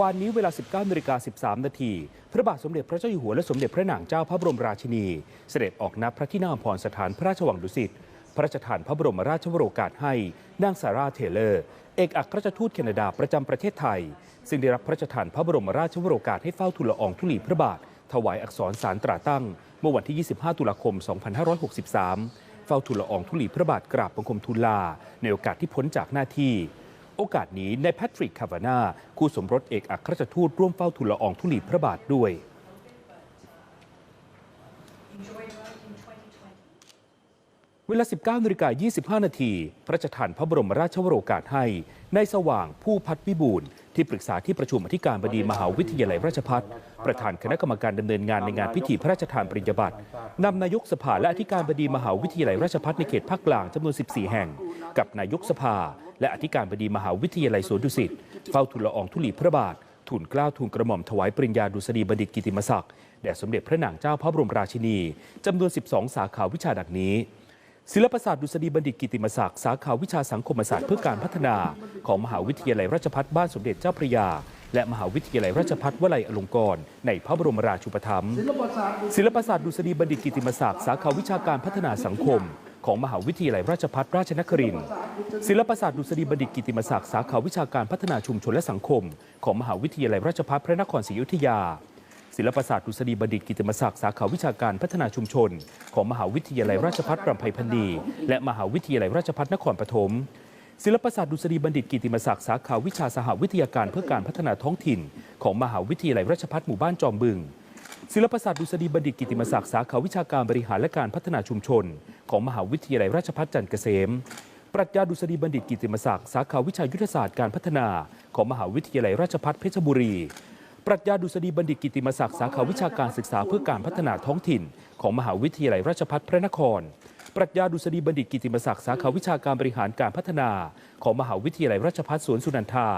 วันนี้เวลา 19นาฬิกา13 นาที พระบาทสมเด็จพระเจ้าอยู่หัวและสมเด็จพระนางเจ้าพระบรมราชินี เสด็จออกนับพระที่นั่งอภรสถานพระราชวังดุสิต พระราชทานพระบรมราชวโรกาสให้นางซาร่าเทเลอร์ เอกอัครราชทูตแคนาดาประจำประเทศไทย ซึ่งได้รับพระราชทานพระบรมราชวโรกาสให้เฝ้าทูลละอองธุลีพระบาท ถวายอักษรสารตราตั้ง เมื่อวันที่ 25 ตุลาคม 2563 เฝ้าทูลละอองธุลีพระบาทกราบบังคมทูลลาในโอกาสที่พ้นจากหน้าที่ โอกาสนี้นายแพทริกคาวานาคู่สมรสเอกอัครราชทูตร่วมเฝ้าทูลละอองธุลีพระบาทด้วยเวลา 19นาฬิกา25 นาที พระราชทานพระบรมราชวโรกาสให้ ในายสว่างผู้พัฒวิบูลที่ปรึกษาที่ประชุมอธิการบดีมหาวิทยาลัยราชภัฏประธานคณะกรรมการดำเนินงานในงานพิธีพระราชทานปริญญาบัตรนำนายกสภาและอธิการบดีมหาวิทยาลัยราชภัฏในเขตภาคกลางจำนวน 14 แห่ง กับนายกสภา และอธิการบดีมหาวิทยาลัยสวนดุสิตเฝ้าทูลละอองธุลีพระบาททูลเกล้าทูลกระหม่อมถวายปริญญาดุษฎีบัณฑิตกิติมศักดิ์แด่สมเด็จพระนางเจ้าพระบรมราชินีจำนวน 12 สาขาวิชาดังนี้ ศิลปศาสตร์ดุษฎีบัณฑิตกิติมศักดิ์สาขาวิชาสังคมศาสตร์เพื่อการพัฒนา ของมหาวิทยาลัยราชภัฏบ้านสมเด็จเจ้าพระยา และมหาวิทยาลัยราชภัฏวลัยอลงกรณ์ในพระบรมราชูปถัมภ์ศิลปศาสตร์ดุษฎีบัณฑิตกิติมศักดิ์สาขาวิชาการพัฒนาสังคม ของมหาวิทยาลัยราชภัฏราชนครินทร์ศิลปศาสตร์ดุษฎีบัณฑิตกิติมศักดิ์สาขาวิชาการพัฒนาชุมชนและสังคม ของมหาวิทยาลัยราชภัฏพระนครศรีอยุธยา ศิลปศาสตร์ดุษฎีบัณฑิตกิติมศักดิ์สาขาวิชาการพัฒนาชุมชน ของมหาวิทยาลัยราชภัฏรำไพพันธ์ดีและมหาวิทยาลัยราชภัฏนครปฐมศิลปศาสตร์ดุษฎีบัณฑิตกิติมศักดิ์สาขาวิชาสหวิทยาการเพื่อการพัฒนาท้องถิ่น ของมหาวิทยาลัยราชภัฏหมู่บ้านจอมบึง ศิลปศาสตร์ดุษฎีบัณฑิตกิติมศักดิ์สาขาวิชาการบริหารและการพัฒนาชุมชน ของมหาวิทยาลัยราชภัฏจันทร์เกษม ปรัชญาดุษฎีบัณฑิตกิติมศักดิ์สาขาวิชายุทธศาสตร์การพัฒนาของมหาวิทยาลัยราชภัฏเพชรบุรี ปรัชญาดุษฎีบัณฑิตกิติมศักดิ์สาขาวิชาการศึกษาเพื่อการพัฒนาท้องถิ่น ของมหาวิทยาลัยราชภัฏพระนคร ปรัชญาดุษฎีบัณฑิตกิติมศักดิ์สาขาวิชาการบริหารการพัฒนา ของมหาวิทยาลัยราชภัฏสวนสุนันทา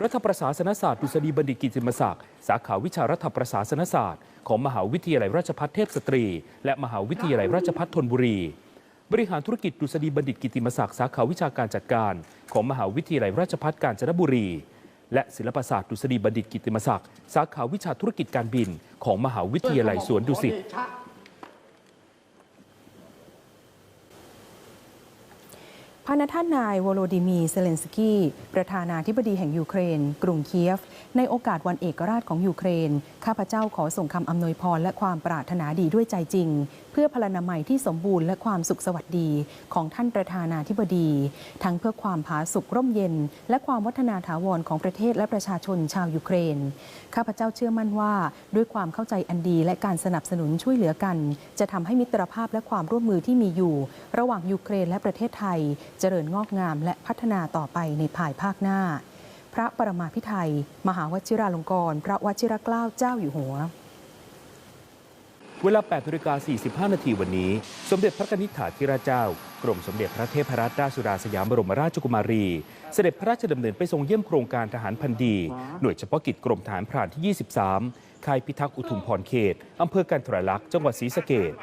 รัฐประศาสนศาสตร์ดุษฎีบัณฑิตกิติมศักดิ์สาขาวิชารัฐประศาสนศาสตร์ ของมหาวิทยาลัยราชภัฏเทพสตรี และมหาวิทยาลัยราชภัฏธนบุรี บริหารธุรกิจดุษฎีบัณฑิตกิติมศักดิ์สาขาวิชาการจัดการ ของมหาวิทยาลัยราชภัฏกาญจนบุรี และศิลปศาสตร์ดุษฎีบัณฑิตกิติมศักดิ์สาขาวิชาธุรกิจการบิน ของมหาวิทยาลัยสวนดุสิต พาณท่านนาย วโลดิมีเซเลนสกี้ ประธานาธิบดีแห่งยูเครน กรุงเคียฟ ในโอกาสวันเอกราชของยูเครน ข้าพเจ้าขอส่งคำอำนวยพรและความปรารถนาดีด้วยใจจริง เพื่อพลานามัยที่สมบูรณ์และความสุขสวัสดีของท่านประธานาธิบดี ทั้งเพื่อความผาสุกร่มเย็น และความวัฒนาถาวรของประเทศและประชาชนชาวยูเครน ข้าพเจ้าเชื่อมั่นว่า ด้วยความเข้าใจอันดีและการสนับสนุนช่วยเหลือกัน จะทำให้มิตรภาพและความร่วมมือที่มีอยู่ ระหว่างยูเครนและประเทศไทยเจริญงอกงามและพัฒนาต่อไปในภายภาคหน้า พระปรมาภิไธยมหาวชิราลงกรณ์พระวชิรเกล้าเจ้าอยู่หัว เวลา8นาฬิกา45 นาทีวันนี้ สมเด็จพระนิธิถาธิราชเจ้ากรมสมเด็จพระเทพรัตนราชสุดาสยามบรมราชกุมารี เสด็จพระราชดำเนินไปทรงเยี่ยมโครงการทหารพันดี หน่วยเฉพาะกิจกรมทหารพรานที่ 23 ค่ายพิทักษ์อุทุมพรเขต อำเภอกันทรลักษณ์ จังหวัดศรีสะเกษ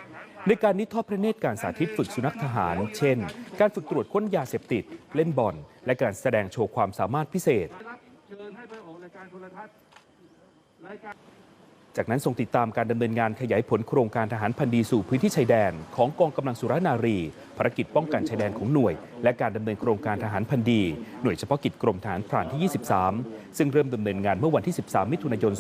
ในการนี้ทอดพระเนตรการสาธิตฝึกสุนัขทหาร เช่น การฝึกตรวจค้นยาเสพติด เล่นบอล และการแสดงโชว์ความสามารถพิเศษ จากนั้นทรงติดตามการดำเนินงานขยายผลโครงการทหารพันดีสู่พื้นที่ชายแดน ของกองกำลังสุรนารี ภารกิจป้องกันชายแดนของหน่วย และการดำเนินโครงการทหารพันดี หน่วยเฉพาะกิจกรมทหารพรานที่ 23 ซึ่งเริ่มดำเนินงานเมื่อวันที่ 13 มิถุนายน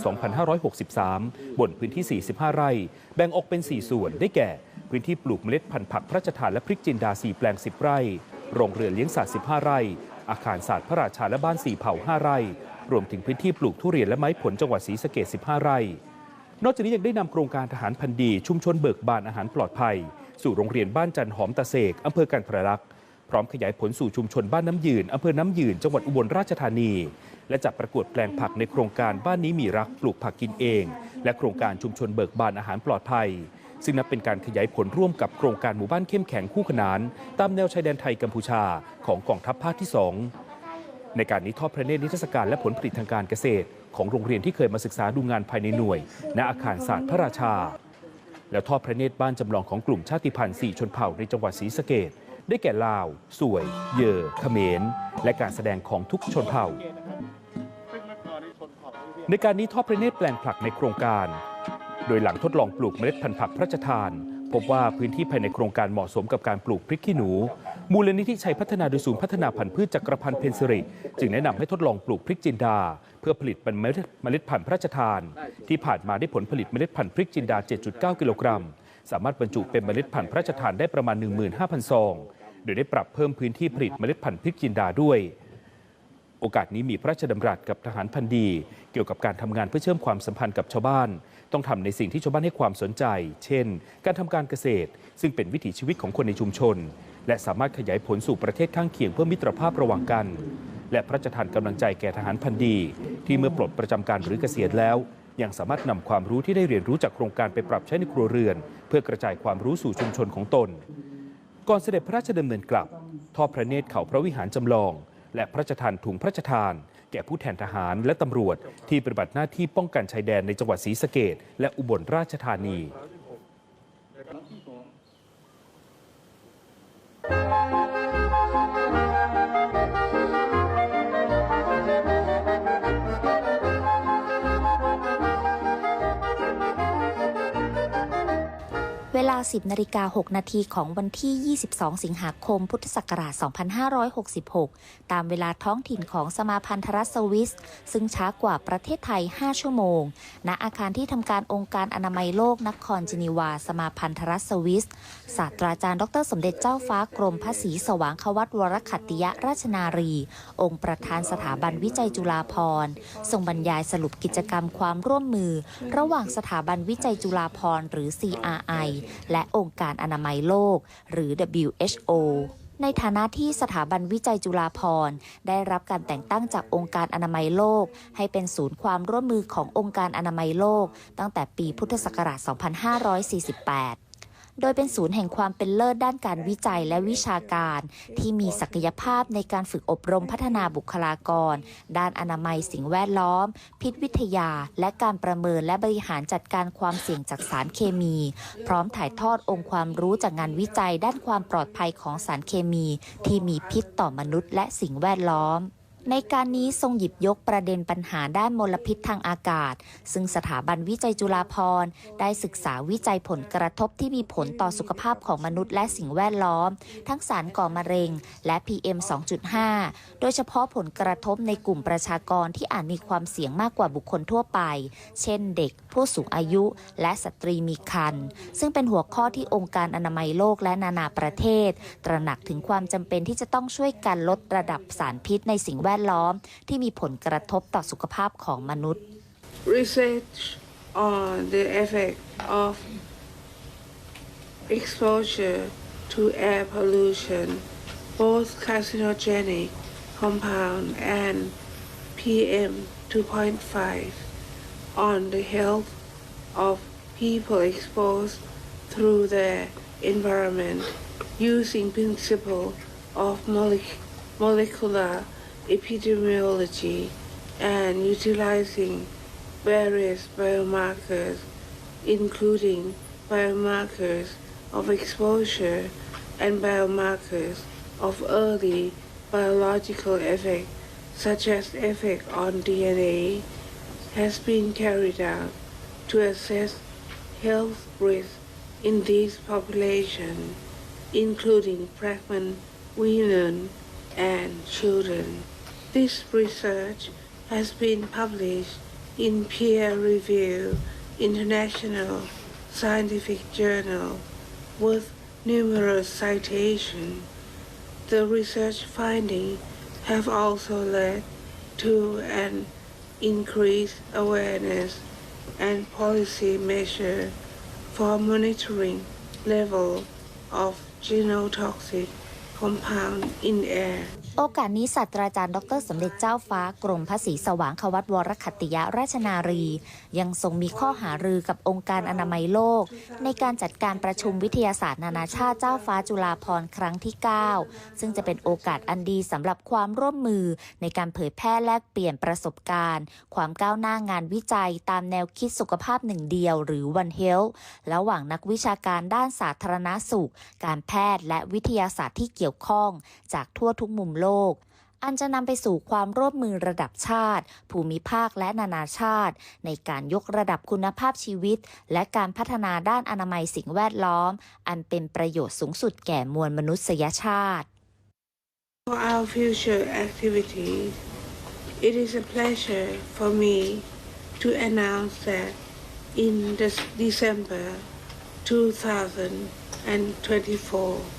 2563 บนพื้นที่ 45 ไร่ แบ่งออกเป็น 4 ส่วนได้แก่ พื้นที่ปลูกเมล็ดพันธุ์ผักพระราชทานและพริกจินดา 4 แปลง 10 ไร่ โรงเรือนเลี้ยงสัตว์ 15 ไร่ อาคารศาสตร์พระราชาและบ้านสี่เผ่า 5 ไร่ รวมถึงพื้นที่ปลูกทุเรียนและไม้ผลจังหวัดศรีสะเกษ15 ไร่ นอกจากนี้ยังได้นำโครงการทหารพันดีชุมชนเบิกบานอาหารปลอดภัย สู่โรงเรียนบ้านจันหอมตะเสกอำเภอกันทรลักษณ์พร้อมขยายผลสู่ชุมชนบ้านน้ำยืนอำเภอน้ำยืน จังหวัดอุบลราชธานี และจัดประกวดแปลงผักในโครงการบ้านนี้มีรักปลูกผักกินเอง และโครงการชุมชนเบิกบานอาหารปลอดภัย ซึ่งนับเป็นการขยายผลร่วมกับโครงการหมู่บ้านเข้มแข็งคู่ขนาน ตามแนวชายแดนไทยกัมพูชาของกองทัพภาคที่สองในการนี้ทอดพระเนตรนิทรรศการและผลผลิตทางการเกษตร ของโรงเรียนที่เคยมาศึกษาดูงานภายในหน่วย ณอาคารศาสตร์พระราชา และทอดพระเนตรบ้านจำลองของกลุ่มชาติพันธุ์สี่ชนเผ่าในจังหวัดศรีสะเกดได้แก่ลาว สวย เยอเขมร และการแสดงของทุกชนเผ่า ในการนี้ทอดพระเนตรแปลงผลักในโครงการ โดยหลังทดลองปลูกเมล็ดพันธุ์ผักพระราชทาน พบว่าพื้นที่ภายในโครงการเหมาะสมกับการปลูกพริกขี้หนู มูลนิธิชัยพัฒนาโดยศูนย์พัฒนาพันธุ์พืชจักรพันธ์เพนซิริ จึงแนะนำให้ทดลองปลูกพริกจินดา เพื่อผลิตเป็นเมล็ดเมล็ดพันธุ์พระราชทาน ที่ผ่านมาได้ผลผลิตเมล็ดพันธุ์พริกจินดา 7.9 กิโลกรัม สามารถบรรจุเป็นเมล็ดพันธุ์พระราชทานได้ประมาณ 15,000 ซอง โดยได้ปรับเพิ่มพื้นที่ผลิตเมล็ดพันธุ์พริกจินดาด้วยโอกาสนี้มีพระราชดำรัสกับทหารพันดี เกี่ยวกับการทำงานเพื่อเชื่อมความสัมพันธ์กับชาวบ้าน ต้องทำในสิ่งที่ชาวบ้านให้ความสนใจ เช่น การทำการเกษตร ซึ่งเป็นวิถีชีวิตของคนในชุมชน และสามารถขยายผลสู่ประเทศข้างเคียงเพื่อมิตรภาพระหว่างกัน และพระราชทานกำลังใจแก่ทหารพันดี ที่เมื่อปลดประจำการหรือเกษียณแล้วยังสามารถนำความรู้ที่ได้เรียนรู้จากโครงการไปปรับใช้ในครัวเรือน เพื่อกระจายความรู้สู่ชุมชนของตน ก่อนเสด็จพระราชดำเนินกลับ ทอดพระเนตรเขาพระวิหารจำลอง และพระราชทานถุงพระราชทาน แก่ผู้แทนทหารและตำรวจที่ปฏิบัติหน้าที่ป้องกันชายแดนในจังหวัดศรีสะเกดและอุบลราชธานี ลา 10นาฬิกา6นาทีของวันที่ 22 สิงหาคม พุทธศักราช 2566 ตามเวลาท้องถิ่นของสมาพันธรัฐสวิส ซึ่งช้ากว่าประเทศไทย 5 ชั่วโมง ณ อาคารที่ทำการองค์การอนามัยโลกนครเจนีวา สมาพันธรัฐสวิส ศาสตราจารย์ ดร สมเด็จเจ้าฟ้ากรมพระศรีสว่างควัตวรขัตติยราชนารี องค์ประธานสถาบันวิจัยจุฬาภรณ์ทรงบรรยายสรุปกิจกรรมความร่วมมือ ระหว่างสถาบันวิจัยจุฬาภรณ์หรือ CRI และองค์การอนามัยโลก หรือ WHO ในฐานะที่สถาบันวิจัยจุฬาภรณ์ ได้รับการแต่งตั้งจากองค์การอนามัยโลก ให้เป็นศูนย์ความร่วมมือขององค์การอนามัยโลก ตั้งแต่ปีพุทธศักราช 2548 โดยเป็นศูนย์แห่งความเป็นเลิศด้านการวิจัยและวิชาการ ที่มีศักยภาพในการฝึกอบรมพัฒนาบุคลากร ด้านอนามัยสิ่งแวดล้อม พิษวิทยา และการประเมินและบริหารจัดการความเสี่ยงจากสารเคมี พร้อมถ่ายทอดองค์ความรู้จากงานวิจัยด้านความปลอดภัยของสารเคมี ที่มีพิษต่อมนุษย์และสิ่งแวดล้อม ในการนี้ทรงหยิบยกประเด็นปัญหาด้านมลพิษทางอากาศ ซึ่งสถาบันวิจัยจุฬาภรณ์ได้ศึกษาวิจัยผลกระทบที่มีผลต่อสุขภาพของมนุษย์และสิ่งแวดล้อม ทั้งสารก่อมะเร็งและ PM 2.5 โดยเฉพาะผลกระทบในกลุ่มประชากรที่อาจมีความเสี่ยงมากกว่าบุคคลทั่วไป เช่นเด็ก ผู้สูงอายุ และสตรีมีครรภ์ซึ่งเป็นหัวข้อที่องค์การอนามัยโลกและนานาประเทศ ตระหนักถึงความจำเป็นที่จะต้องช่วยกันลดระดับสารพิษในสิ่งแวดแวดล้อมที่มีผลกระทบต่อสุขภาพของมนุษย์ research on the effect of exposure to air pollution, both carcinogenic compound and PM 2.5 on the health of people exposed through their environment using principle of molecular epidemiology and utilizing various biomarkers, including biomarkers of exposure and biomarkers of early biological effect, such as effect on DNA, has been carried out to assess health risk in these populations, including pregnant women and children. This research has been published in peer-reviewed international scientific journal with numerous citations. The research findings have also led to an increased awareness and policy measure for monitoring level of genotoxic compound in air. โอกาสนี้ศาสตราจารย์ ดรสมเด็จเจ้าฟ้ากรมพระศรีสว่างควัตวรขัตติยราชนารี ยังทรงมีข้อหารือกับองค์การอนามัยโลก ในการจัดการประชุมวิทยาศาสตร์นานาชาติเจ้าฟ้าจุฬาภรณ์ครั้งที่ 9 ซึ่งจะเป็นโอกาสอันดีสำหรับความร่วมมือในการเผยแพร่แลกเปลี่ยนประสบการณ์ ความก้าวหน้างานวิจัยตามแนวคิดสุขภาพหนึ่งเดียว หรือ One Health ระหว่างนักวิชาการด้านสาธารณสุข การแพทย์และวิทยาศาสตร์ที่เกี่ยวข้อง จากทั่วทุกมุมโลกก อันจะนำไปสู่ความร่วมมือระดับชาติ ภูมิภาคและนานาชาติ ในการยกระดับคุณภาพชีวิต และการพัฒนาด้านอนามัยสิ่งแวดล้อม อันเป็นประโยชน์สูงสุดแก่มวลมนุษยชาติ For our future activities, it is a pleasure for me to announce that in December 2024,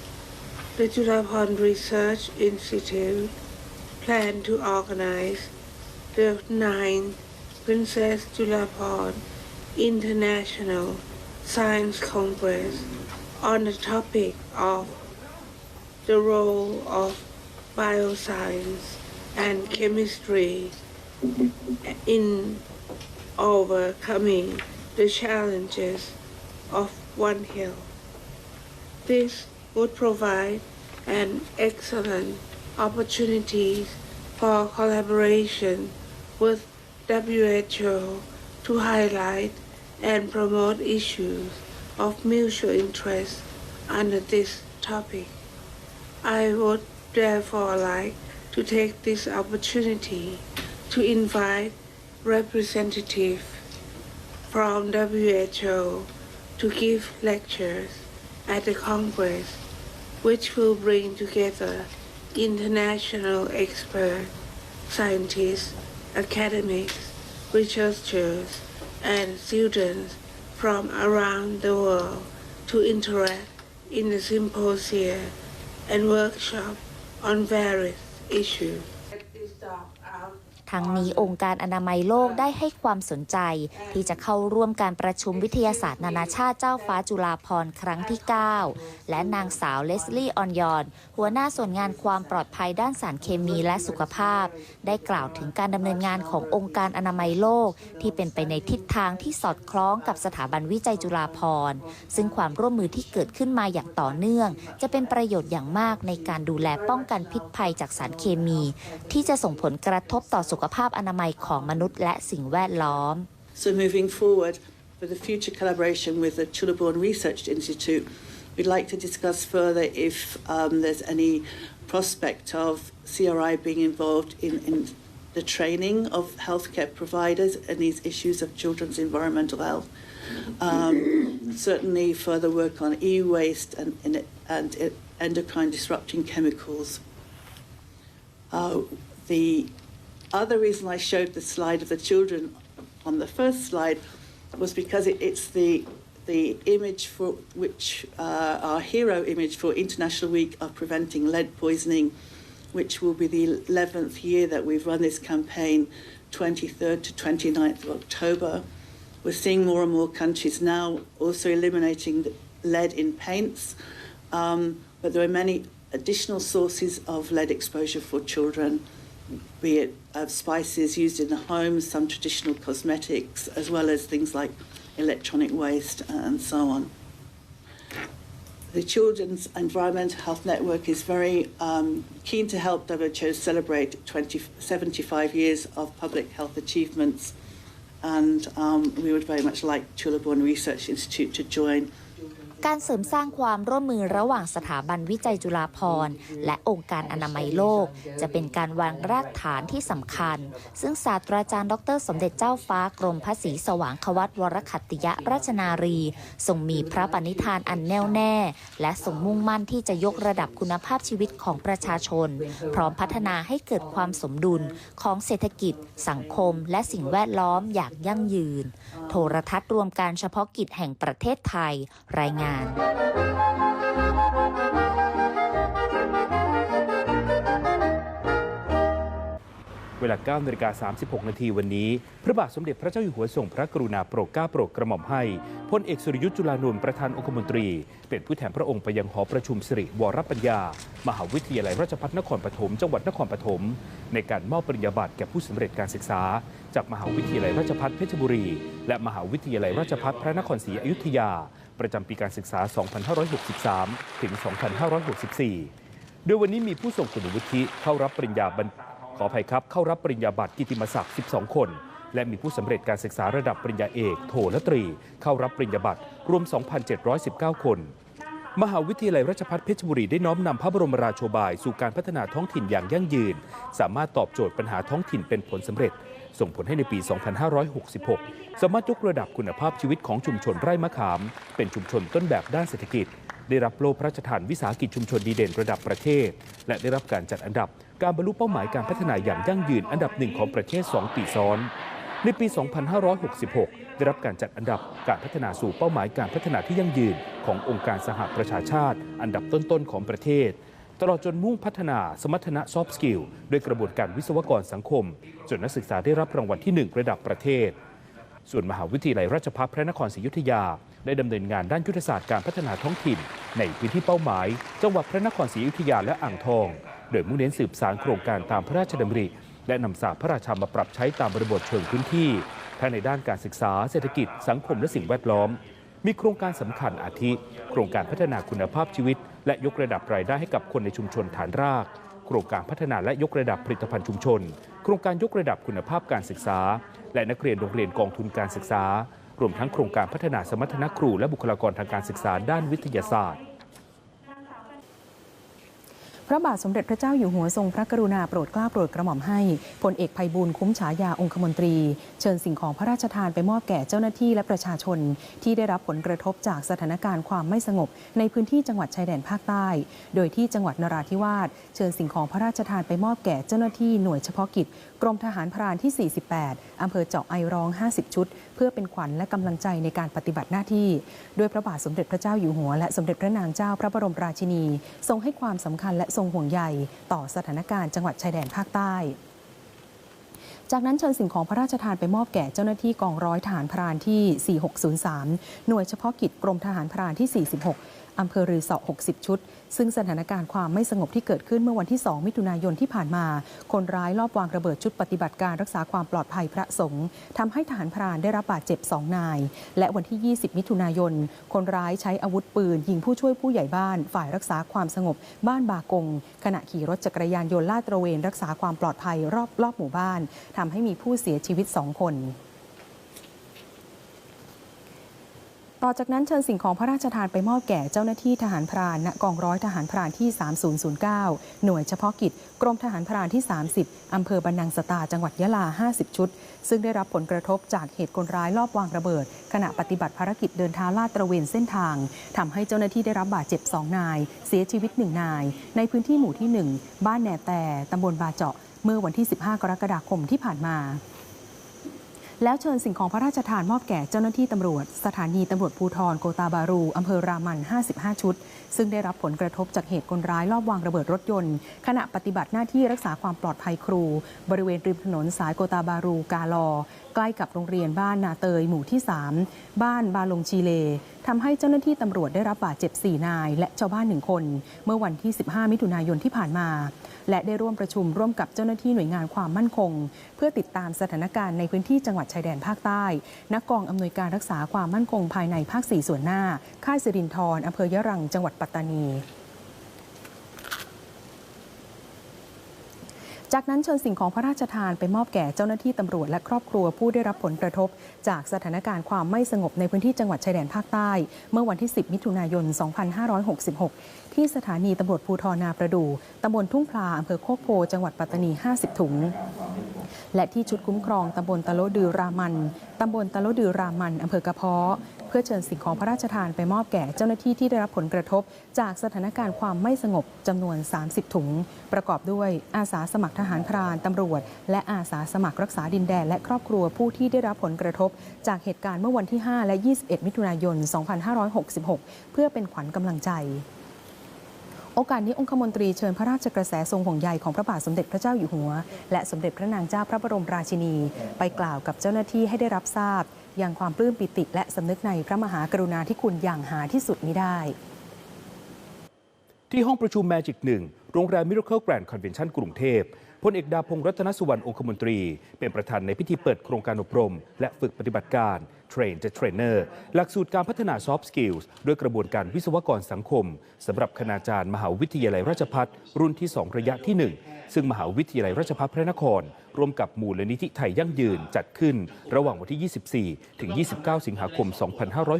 the Julapon Research Institute plan to organize the ninth Princess Julapon International Science Congress on the topic of the role of bioscience and chemistry in overcoming the challenges of One Hill. This would provide an excellent opportunity for collaboration with WHO to highlight and promote issues of mutual interest under this topic. I would therefore like to take this opportunity to invite representatives from WHO to give lectures at the Congress, which will bring together international experts, scientists, academics, researchers, and students from around the world to interact in the symposium and workshop on various issues. ทั้งนี้องค์การอนามัยโลกได้ให้ความสนใจ ที่จะเข้าร่วมการประชุมวิทยาศาสตร์นานาชาติเจ้าฟ้าจุฬาภรณ์ครั้งที่ 9 และนางสาวเลสลี่ออนยอน หัวหน้าส่วนงานความปลอดภัยด้านสารเคมีและสุขภาพ ได้กล่าวถึงการดำเนินงานขององค์การอนามัยโลก ที่เป็นไปในทิศทางที่สอดคล้องกับสถาบันวิจัยจุฬาภรณ์ซึ่งความร่วมมือที่เกิดขึ้นมาอย่างต่อเนื่อง จะเป็นประโยชน์อย่างมากในการดูแลป้องกันพิษภัยจากสารเคมี ที่จะส่งผลกระทบต่อสุภาพอนามัยของมนุษย์และสิ่งแวดล้อม So moving forward for the future collaboration with the Chulaborn Research Institute, we'd like to discuss further if um, there's any prospect of CRI being involved in, in the training of healthcare providers and these issues of children's environmental health. Um, certainly further work on e-waste and, and, and endocrine disrupting chemicals. Uh, the other reason I showed the slide of the children on the first slide was because it, it's the the image for which uh, our hero image for International Week of Preventing Lead Poisoning, which will be the 11th year that we've run this campaign, 23rd to 29th of October. We're seeing more and more countries now also eliminating lead in paints, um, but there are many additional sources of lead exposure for children be it of spices used in the home, some traditional cosmetics, as well as things like electronic waste and so on. The Children's Environmental Health Network is very um, keen to help WHO celebrate 20, 75 years of public health achievements, and um, we would very much like Chulaborn Research Institute to join การเสริมสร้างความร่วมมือระหว่างสถาบันวิจัยจุฬาภรณ์และองค์การอนามัยโลก จะเป็นการวางรากฐานที่สำคัญ ซึ่งศาสตราจารย์ดร สมเด็จเจ้าฟ้ากรมพระศรีสว่างควัตวรขัติยราชนารีทรงมีพระปณิธานอันแน่วแน่ และทรงมุ่งมั่นที่จะยกระดับคุณภาพชีวิตของประชาชน พร้อมพัฒนาให้เกิดความสมดุลของเศรษฐกิจ สังคม และสิ่งแวดล้อมอย่างยั่งยืน โทรทัศน์รวมการเฉพาะกิจแห่งประเทศไทย รายงานเวลา9นาฬิกา36 นาทีวันนี้ พระบาทสมเด็จพระเจ้าอยู่หัวทรงพระกรุณาโปรดเกล้าโปรดกระหม่อมให้พลเอกสุรยุทธ์จุลานนท์ประธานองคมนตรี เป็นผู้แทนพระองค์ไปยังหอประชุมสิริวรปัญญา มหาวิทยาลัยราชภัฏนครปฐมจังหวัดนครปฐมในการมอบปริญญาบัตรแก่ผู้สำเร็จการศึกษา จากมหาวิทยาลัยราชภัฏเพชรบุรี และมหาวิทยาลัยราชภัฏพระนครศรีอยุธยา ประจำปีการศึกษา 2563 ถึง 2564 โดยวันนี้มีผู้ส่งคุณวุฒิเข้ารับปริญญาบัตรขออภัยครับเข้ารับปริญญาบัตรกิติมศักดิ์ 12 คน และมีผู้สำเร็จการศึกษาระดับปริญญาเอกโทและตรี เข้ารับปริญญาบัตรรวม 2,719 คน มหาวิทยาลัยราชภัฏเพชรบุรีได้น้อมนำพระบรมราโชบาย สู่การพัฒนาท้องถิ่นอย่างยั่งยืน สามารถตอบโจทย์ปัญหาท้องถิ่นเป็นผลสำเร็จ ส่งผลให้ในปี 2566 สามารถยกระดับคุณภาพชีวิตของชุมชนไร่มะขาม เป็นชุมชนต้นแบบด้านเศรษฐกิจ ได้รับโล่พระราชทานวิสาหกิจชุมชนดีเด่นระดับประเทศ และได้รับการจัดอันดับการบรรลุเป้าหมายการพัฒนาอย่างยั่งยืนอันดับหนึ่งของประเทศ 2 ปีซ้อน ในปี 2566 ได้รับการจัดอันดับการพัฒนาสู่เป้าหมายการพัฒนาที่ยั่งยืน ขององค์การสหประชาชาติ อันดับต้นๆของประเทศ ตลอดจนมุ่งพัฒนาสมรรถนะซอฟต์สกิลด้วยกระบวนการวิศวกรสังคม จนนักศึกษาได้รับรางวัลที่ 1 ระดับประเทศ ส่วนมหาวิทยาลัยราชภัฏพระนครศรีอยุธยา ได้ดำเนินงานด้านยุทธศาสตร์การพัฒนาท้องถิ่น ในพื้นที่เป้าหมาย จังหวัดพระนครศรีอยุธยาและอ่างทอง โดยมุ่งเน้นสืบสารโครงการตามพระราชดำริ และนำศาสตร์พระราชามาปรับใช้ตามบริบทเชิงพื้นที่ทั้งในด้านการศึกษา เศรษฐกิจ สังคมและสิ่งแวดล้อม มีโครงการสำคัญอาทิ โครงการพัฒนาคุณภาพชีวิต และยกระดับรายได้ให้กับคนในชุมชนฐานราก โครงการพัฒนาและยกระดับผลิตภัณฑ์ชุมชน โครงการยกระดับคุณภาพการศึกษา และนักเรียนโรงเรียนกองทุนการศึกษารวมทั้งโครงการพัฒนาสมรรถนะครูและบุคลากรทางการศึกษาด้านวิทยาศาสตร์ ระบาทสมเด็จพระเจ้าอยู่หัวทรงพระกรุณาโปรดเกล้าโปรดกระหม่อมให้พลเอกภัยบูลคุ้มฉายาองคมนตรี เชิญสิ่งของพระราชทานไปมอบแก่เจ้าหน้าที่และประชาชน ที่ได้รับผลกระทบจากสถานการณ์ความไม่สงบ ในพื้นที่จังหวัดชายแดนภาคใต้ โดยที่จังหวัดนราธิวาสเชิญสิ่งของพระราชทานไปมอบแก่เจ้าหน้าที่หน่วยเฉพาะกิจ กรมทหารพรานที่ 48 อำเภอเจาะไอร้อง 50 ชุด พื่อเป็นขวัญและกำลังใจในการปฏิบัติหน้าที่ ด้วยพระบาทสมเด็จพระเจ้าอยู่หัว และสมเด็จพระนางเจ้าพระบรมราชินี ทรงให้ความสำคัญและทรงห่วงใยต่อสถานการณ์จังหวัดชายแดนภาคใต้จากนั้นเชิญสิ่งของพระราชทานไปมอบแก่เจ้าหน้าที่กองร้อยทหารพรานที่ 4603 หน่วยเฉพาะกิจกรมทหารพรานที่ 46อำเภอรือเสาะ60 ชุด ซึ่งสถานการณ์ความไม่สงบที่เกิดขึ้นเมื่อวันที่ 2 มิถุนายนที่ผ่านมา คนร้ายลอบวางระเบิดชุดปฏิบัติการรักษาความปลอดภัยพระสงฆ์ทำให้ทหารพรานได้รับบาดเจ็บ 2 นาย และวันที่ 20 มิถุนายน คนร้ายใช้อาวุธปืน ยิงผู้ช่วยผู้ใหญ่บ้าน ฝ่ายรักษาความสงบ บ้านบากง ขณะขี่รถจักรยานยนต์ลาดตระเวน รักษาความปลอดภัยรอบรอบหมู่บ้านทำให้มีผู้เสียชีวิต 2 คน ต่อจากนั้นเชิญสิ่งของพระราชทานไปมอบแก่เจ้าหน้าที่ทหารพรานณกองร้อยทหารพรานที่ 3009 หน่วยเฉพาะกิจ กรมทหารพรานที่ 30 อำเภอบันนังสตาจังหวัดยะลา 50 ชุด ซึ่งได้รับผลกระทบจากเหตุคนร้ายลอบวางระเบิด ขณะปฏิบัติภารกิจเดินท้าลาดตระเวนเส้นทางทำให้เจ้าหน้าที่ได้รับบาดเจ็บ 2 นาย เสียชีวิต 1 นาย ในพื้นที่หมู่ที่ 1 บ้านแหน่แต่ตำบลบาเจาะ เมื่อวันที่ 15 กรกฎาคมที่ผ่านมา แล้วเชิญสิ่งของพระราชทานมอบแก่เจ้าหน้าที่ตำรวจ สถานีตำรวจภูธรโกตาบารูอำเภอรามัน 55 ชุด ซึ่งได้รับผลกระทบจากเหตุคนร้ายลอบวางระเบิดรถยนต์ ขณะปฏิบัติหน้าที่รักษาความปลอดภัยครู บริเวณริมถนนสายโกตาบารูกาลอ ใกล้กับโรงเรียนบ้านนาเตยหมู่ที่ 3 บ้านบาลงชีเลทำให้เจ้าหน้าที่ตำรวจได้รับบาดเจ็บ 4 นาย และชาวบ้านหนึ่งคน เมื่อวันที่ 15 มิถุนายนที่ผ่านมา และได้ร่วมประชุมร่วมกับเจ้าหน้าที่หน่วยงานความมั่นคง เพื่อติดตามสถานการณ์ในพื้นที่จังหวัดชายแดนภาคใต้ นักกองอำนวยการรักษาความมั่นคงภายในภาค 4 ส่วนหน้า ค่ายสิรินทรอำเภอยะรังจังหวัดปัตตานี จากนั้นเชิญสิ่งของพระราชทานไปมอบแก่เจ้าหน้าที่ตำรวจและครอบครัวผู้ได้รับผลกระทบ จากสถานการณ์ความไม่สงบในพื้นที่จังหวัดชายแดนภาคใต้ เมื่อวันที่ 10 มิถุนายน 2566 ที่สถานีตำรวจภูธรนาประดูตำบลทุ่งพลาอำเภอโคกโพจังหวัดปัตตานี 50 ถุง และที่ชุดคุ้มครองตำบลตะโลดือรามันตำบลตะโลดือรามันอำเภอกระเพาะเพื่อเชิญสิ่งของพระราชทานไปมอบแก่เจ้าหน้าที่ที่ได้รับผลกระทบ จากสถานการณ์ความไม่สงบจำนวน 30 ถุง ประกอบด้วยอาสาสมัครทหารพรานตำรวจ และอาสาสมัครรักษาดินแดน และครอบครัวผู้ที่ได้รับผลกระทบ จากเหตุการณ์เมื่อวันที่ 5 และ 21 มิถุนายน 2566 เพื่อเป็นขวัญกำลังใจโอกาสนี้องคมนตรีเชิญพระราชกระแสทรงห่วงใยของพระบาทสมเด็จพระเจ้าอยู่หัว และสมเด็จพระนางเจ้าพระบรมราชินี ไปกล่าวกับเจ้าหน้าที่ให้ได้รับทราบ อย่างความปลื้มปิติและสำนึกในพระมหากรุณาธิคุณอย่างหาที่สุดมิได้ ที่ห้องประชุม Magic 1โรงแรม Miracle Grand Convention กรุงเทพ พลเอกดาพงศ์รัตนสุวรรณองคมนตรี เป็นประธานในพิธีเปิดโครงการอบรม และฝึกปฏิบัติการ Train the Trainer หลักสูตรการพัฒนา Soft Skills ด้วยกระบวนการวิศวกรสังคมสำหรับคณาจารย์มหาวิทยาลัยราชภัฏรุ่นที่ 2 ระยะที่ 1 ซึ่งมหาวิทยาลัยราชภัฏพระนคร ร่วมกับมูลนิธิไทยยั่งยืนจัดขึ้น ระหว่างวันที่ 24 ถึง 29 สิงหาคม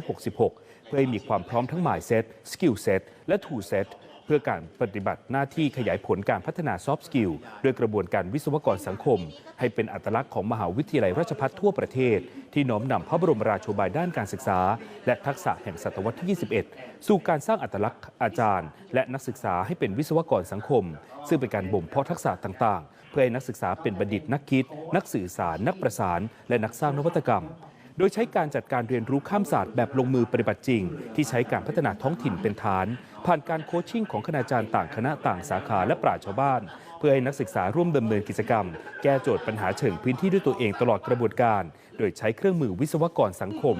2566 เพื่อให้มีความพร้อมทั้ง mindset skill set และ tool set เพื่อการปฏิบัติหน้าที่ขยายผลการพัฒนา soft skill ด้วยกระบวนการวิศวกรสังคม ให้เป็นอัตลักษณ์ของมหาวิทยาลัยราชภัฏทั่วประเทศ ที่น้อมนำพระบรมราโชบายด้านการศึกษา และทักษะแห่งศตวรรษที่ 21 สู่การสร้างอัตลักษณ์อาจารย์ และนักศึกษาให้เป็นวิศวกรสังคม ซึ่งเป็นการบ่มเพาะทักษะต่าง ๆ เพื่อให้นักศึกษาเป็นบัณฑิตนักคิด นักสื่อสาร นักประสาน และนักสร้างนวัตกรรม ดยใช้การจัดการเรียนรู้ข้ามศาสตร์แบบลงมือปฏิบัติจริง ที่ใช้การพัฒนาท้องถิ่นเป็นฐาน ผ่านการโคชชิ่งของคณาจารย์ต่างคณะต่างสาขาและปราชญ์ชาวบ้าน เพื่อให้นักศึกษาร่วมดำเนินกิจกรรม แก้โจทย์ปัญหาเชิงพื้นที่ด้วยตัวเองตลอดกระบวนการ โดยใช้เครื่องมือวิศวกรสังคม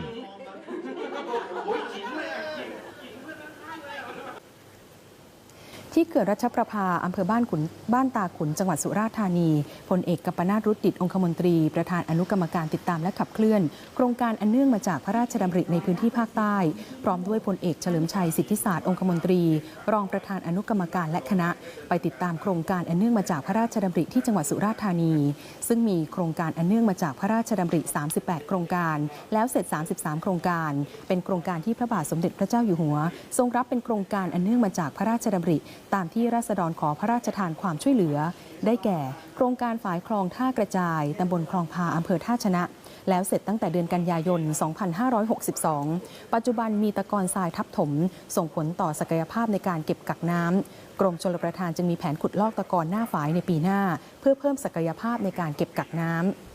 ที่เขื่อนรัชประภาอำเภอบ้านขุนบ้านตาขุนจังหวัดสุราษฎร์ธานีพลเอกกัปปนาทรุดดิตองคมนตรี ประธานอนุกรรมการติดตามและขับเคลื่อน โครงการอันเนื่องมาจากพระราชดำริในพื้นที่ภาคใต้ พร้อมด้วยพลเอกเฉลิมชัยสิทธิศาสตร์องคมนตรี รองประธานอนุกรรมการและคณะ ไปติดตามโครงการอันเนื่องมาจากพระราชดำริที่จังหวัดสุราษฎร์ธานี ซึ่งมีโครงการอันเนื่องมาจากพระราชดำริ 38 โครงการ แล้วเสร็จ 33 โครงการ เป็นโครงการที่พระบาทสมเด็จพระเจ้าอยู่หัว ทรงรับเป็นโครงการอันเนื่องมาจากพระราชดำริ ตามที่ราษฎรขอพระราชทานความช่วยเหลือ ได้แก่ โครงการฝายคลองท่ากระจายตำบลคลองพาอำเภอท่าชนะ แล้วเสร็จตั้งแต่เดือนกันยายน 2562 ปัจจุบันมีตะกอนทรายทับถม ส่งผลต่อศักยภาพในการเก็บกักน้ำกรมชลประทานจึงมีแผนขุดลอกตะกอนหน้าฝายในปีหน้า เพื่อเพิ่มศักยภาพในการเก็บกักน้ำ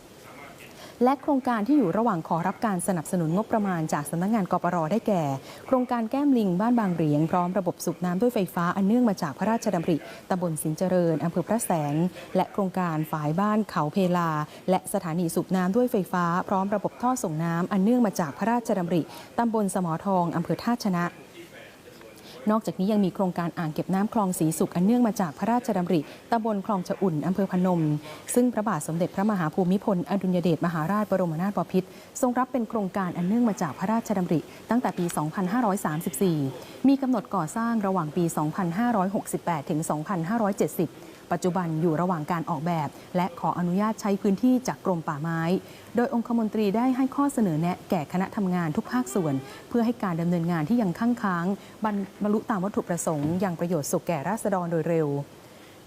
และโครงการที่อยู่ระหว่างขอรับการสนับสนุนงบประมาณจากสำนักงงานกปรได้แก่ โครงการแก้มลิงบ้านบางเหรียงพร้อมระบบสูบน้ำด้วยไฟฟ้าอันเนื่องมาจากพระราชดำริตำบลสินเจริญอำเภอพระแสง และโครงการฝายบ้านเขาเพลา และสถานีสูบน้ำด้วยไฟฟ้า พร้อมระบบท่อส่งน้ำอันเนื่องมาจากพระราชดำริตำบลสมอทองอำเภอท่าชนะ นอกจากนี้ยังมีโครงการอ่างเก็บน้ำคลองสีสุขอันเนื่องมาจากพระราชดำริตำบลคลองชะอุ่นอำเภอพนม ซึ่งพระบาทสมเด็จพระมหาภูมิพลอดุลยเดชมหาราชบรมนาถบพิตรทรงรับเป็นโครงการอันเนื่องมาจากพระราชดำริ ตั้งแต่ปี 2534 มีกำหนดก่อสร้างระหว่างปี 2568 ถึง 2570 ปัจจุบันอยู่ระหว่างการออกแบบ และขออนุญาตใช้พื้นที่จากกรมป่าไม้ โดยองคมนตรีได้ให้ข้อเสนอแนะแก่คณะทำงานทุกภาคส่วน เพื่อให้การดำเนินงานที่ยังค้างค้างบรรลุตามวัตถุประสงค์ยังประโยชน์สุขแก่ราษฎรโดยเร็ว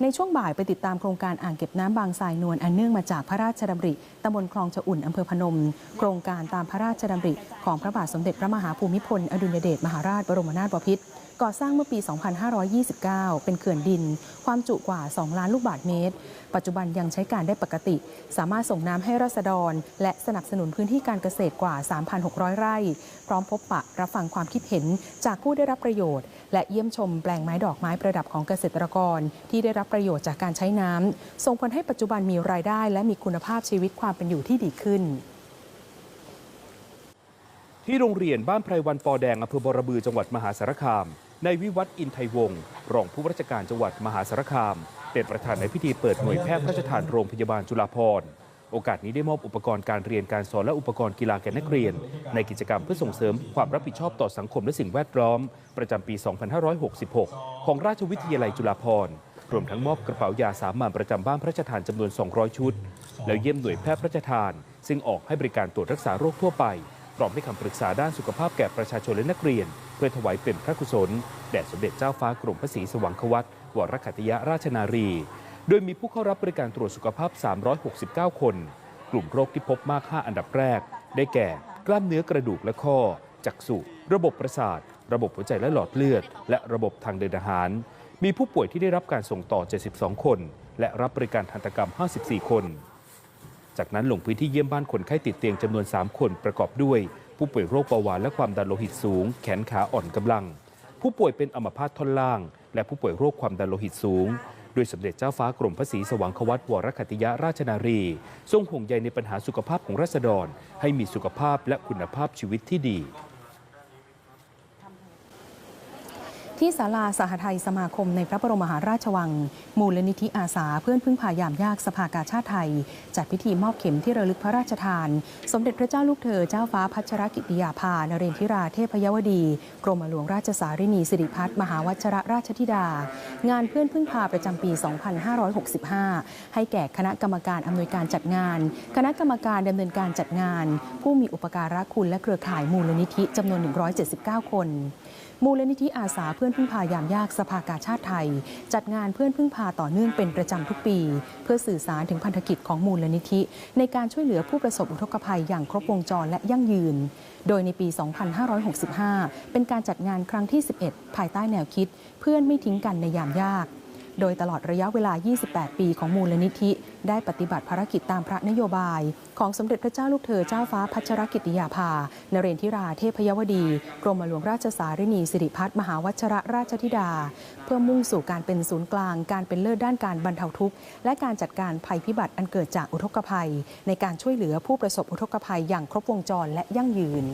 ในช่วงบ่ายไปติดตามโครงการอ่างเก็บน้ำบางทรายนวลอันเนื่องมาจากพระราชดำริตำบลคลองชะอุ่นอำเภอพนม โครงการตามพระราชดำริ ของพระบาทสมเด็จพระมหาภูมิพล อดุลยเดชมหาราชบรมนาถบพิตร ก่อสร้างเมื่อปี 2529 เป็นเขื่อนดิน ความจุกว่า 2 ล้านลูกบาศก์เมตร ปัจจุบันยังใช้การได้ปกติ สามารถส่งน้ำให้ราษฎร และสนับสนุนพื้นที่การเกษตรกว่า 3,600 ไร่ พร้อมพบปะรับฟังความคิดเห็นจากผู้ได้รับประโยชน์ และเยี่ยมชมแปลงไม้ดอกไม้ประดับของเกษตรกร ที่ได้รับประโยชน์จากการใช้น้ำส่งผลให้ปัจจุบันมีรายได้ และมีคุณภาพชีวิตความเป็นอยู่ที่ดีขึ้นที่โรงเรียนบ้านไพรวันปอแดงอำเภอบรบือจังหวัดมหาสารคาม ในวิวัฒน์อินไทยวงศ์รองผู้ว่าราชการจังหวัดมหาสารคาม เป็นประธานในพิธีเปิดหน่วยแพทย์พระราชทานโรงพยาบาลจุฬาภรณ์โอกาสนี้ได้มอบอุปกรณ์การเรียนการสอนและอุปกรณ์กีฬาแก่นักเรียน ในกิจกรรมเพื่อส่งเสริมความรับผิดชอบต่อสังคมและสิ่งแวดล้อม ประจำปี 2566 ของราชวิทยาลัยจุฬาภรณ์รวมทั้งมอบกระเป๋ายาสามัญประจำบ้านพระราชทานจำนวน 200 ชุด แล้วเยี่ยมหน่วยแพทย์พระราชทาน ซึ่งออกให้บริการตรวจรักษาโรคทั่วไปพร้อมให้คำปรึกษาด้านสุขภาพแก่ประชาชนและนักเรียน พื่อถวายเป็นพระกุศลแด่สมเด็จเจ้าฟ้ากรมพระศรีสว่างควัตวรคัตยราชนารี โดยมีผู้เข้ารับบริการตรวจสุขภาพ 369 คน กลุ่มโรคที่พบมาก 5 อันดับแรก ได้แก่ กล้ามเนื้อกระดูกและข้อ จักษุ ระบบประสาท ระบบหัวใจและหลอดเลือด และระบบทางเดินอาหาร มีผู้ป่วยที่ได้รับการส่งต่อ 72 คน และรับบริการทันตกรรม 54 คน จากนั้นลงพื้นที่เยี่ยมบ้านคนไข้ติดเตียงจำนวน 3 คนประกอบด้วย ผู้ป่วยโรคเบาหวานและความดันโลหิตสูง แขนขาอ่อนกำลัง ผู้ป่วยเป็นอัมพาตท่อนล่าง และผู้ป่วยโรคความดันโลหิตสูงโดยสมเด็จเจ้าฟ้ากรมพระศรีสว่างควัตวรคติยราชนารี ทรงห่วงใยในปัญหาสุขภาพของราษฎร ให้มีสุขภาพและคุณภาพชีวิตที่ดี ที่ศาลาสหไทยสมาคมในพระบรมมหาราชวัง มูลนิธิอาสาเพื่อนพึ่งพายามยากสภากาชาติไทย จัดพิธีมอบเข็มที่ระลึกพระราชทาน สมเด็จพระเจ้าลูกเธอเจ้าฟ้าพัชรกิติยาภานเรนทิราเทพยวดี กรมหลวงราชสารินีสิริพัฒน์มหาวัชรราชธิดางานเพื่อนพึ่งพาประจำปี 2565 ให้แก่คณะกรรมการอำนวยการจัดงาน คณะกรรมการดำเนินการจัดงาน ผู้มีอุปการะคุณและเครือข่ายมูลนิธิจำนวน 179 คนมูลนิธิอาสาเพื่อนพึ่งพายามยากสภากาชาติไทย จัดงานเพื่อนพึ่งพาต่อเนื่องเป็นประจำทุกปี เพื่อสื่อสารถึงพันธกิจของมูลนิธิ ในการช่วยเหลือผู้ประสบอุทกภัยอย่างครบวงจรและยั่งยืนโดยในปี 2565 เป็นการจัดงานครั้งที่ 11 ภายใต้แนวคิด เพื่อนไม่ทิ้งกันในยามยาก โดยตลอดระยะเวลา 28 ปีของมูลนิธิ ได้ปฏิบัติภารกิจตามพระนโยบาย ของสมเด็จพระเจ้าลูกเธอเจ้าฟ้าพัชรกิติยาภา นเรนทิราเทพยวดี กรมหลวงราชสารินีสิริพัฒน์มหาวัชระราชธิดา เพื่อมุ่งสู่การเป็นศูนย์กลาง การเป็นเลิศด้านการบรรเทาทุกข์ และการจัดการภัยพิบัติอันเกิดจากอุทกภัย ในการช่วยเหลือผู้ประสบอุทกภัยอย่างครบวงจรและยั่งยืน